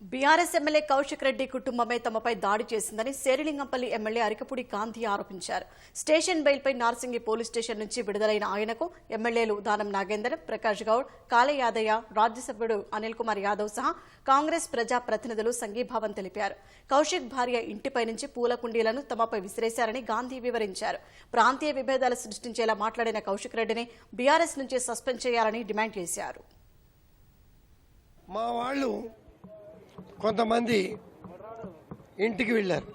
BRS MLA Kaushik Reddy కుటుంబమే తమపై దాడి చేసిందని శేరిలింగంపల్లి ఎమ్మెల్యే అరికపూడి గాంధీ ఆరోపించారు. స్టేషన్ బెయిల్పై నార్సింగి పోలీస్ స్టేషన్ నుంచి విడుదలైన ఆయనకు ఎమ్మెల్యేలు దానం నాగేందర్ ప్రకాష్ గౌడ్ కాలయాదయ్య రాజ్యసభ్యుడు అనిల్ కుమార్ యాదవ్ సహా కాంగ్రెస్ ప్రజా ప్రతినిధులు సంఘీభావం తెలిపారు. కౌశిక్ భార్య ఇంటిపై నుంచి పూల కుండీలను తమపై విసిరేశారని గాంధీ వివరించారు. ప్రాంతీయ విభేదాలు సృష్టించేలా మాట్లాడిన కౌశిక్ రెడ్డిని బీఆర్ఎస్ నుంచి సస్పెండ్ చేయాలని డిమాండ్ చేశారు. మా వాళ్ళు కొంతమంది ఇంటికి వెళ్ళారు.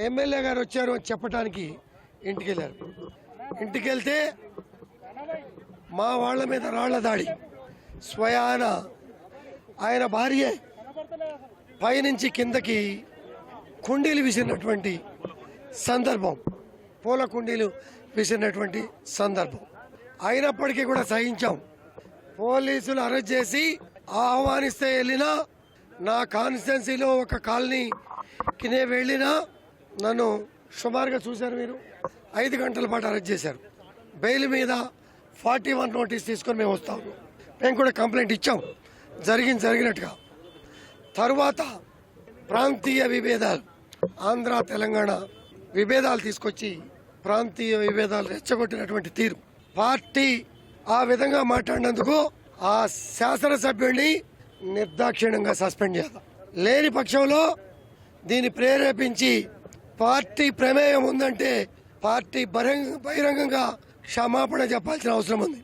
ఎమ్మెల్యే గారు వచ్చారు అని చెప్పడానికి ఇంటికి వెళ్ళారు. ఇంటికి వెళ్తే మా వాళ్ళ మీద రాళ్ళ దాడి. స్వయాన ఆయన భార్య పైనుంచి కిందకి కుండీలు విసిరినటువంటి సందర్భం. పూల కుండీలు విసిరినటువంటి సందర్భం. అయినప్పటికీ కూడా సహించాం. పోలీసులు అరెస్ట్ చేసి ఆహ్వానిస్తే వెళ్ళినా నా కాన్స్టిట్యున్సీలో ఒక కాలనీకి నేను వెళ్ళినా నన్ను సుమారుగా చూశారు మీరు. ఐదు గంటల పాటు అరెస్ట్ చేశారు. బెయిల్ మీద ఫార్టీ వన్ నోటీస్ తీసుకొని మేము వస్తాము మేము కూడా కంప్లైంట్ ఇచ్చాం. జరిగింది జరిగినట్టుగా. తరువాత ప్రాంతీయ విభేదాలు ఆంధ్ర తెలంగాణ విభేదాలు తీసుకొచ్చి ప్రాంతీయ విభేదాలు రెచ్చగొట్టినటువంటి తీరు. పార్టీ ఆ విధంగా మాట్లాడినందుకు ఆ శాసనసభ్యుడిని నిర్దాక్షిణ్యంగా సస్పెండ్ చేద్దాం. లేని పక్షంలో దీన్ని ప్రేరేపించి పార్టీ ప్రమేయం ఉందంటే పార్టీ బహిరంగ- బహిరంగంగా క్షమాపణ చెప్పాల్సిన అవసరం ఉంది.